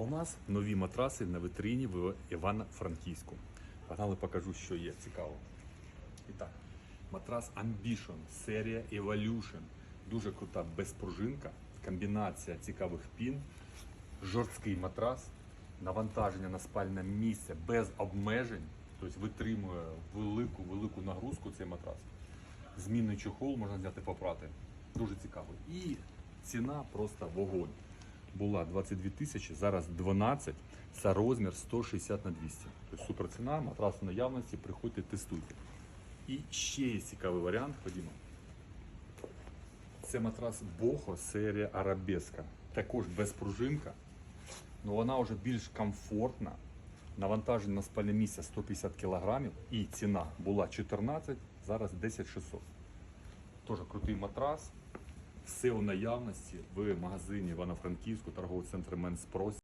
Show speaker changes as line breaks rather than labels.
у нас нові матраси на витрині в Івано-Франківську. Погнали покажу, що є цікаво. І так, матрас Ambition, серія Evolution. Дуже крута безпружинка, комбінація цікавих пін, жорсткий матрас, навантаження на спальне місце без обмежень, тобто витримує велику велику нагрузку цей матрас. Змінний чохол можна зняти попрати. Дуже цікаво. І ціна просто вогонь. Була 22 тисячі, зараз 12, це розмір 160 на 200. Тобто супер ціна, матрас в наявності, приходьте, тестуйте. І ще є цікавий варіант, ходімо. Це матрас Бохо серія Арабеска. Також безпружинка, але вона вже більш комфортна. Навантаження на спальне місце 150 кг і ціна була 14, зараз 10 600. Теж крутий матрас. Все у наявності в магазині Івано-Франківську, торговий центр Менс Про.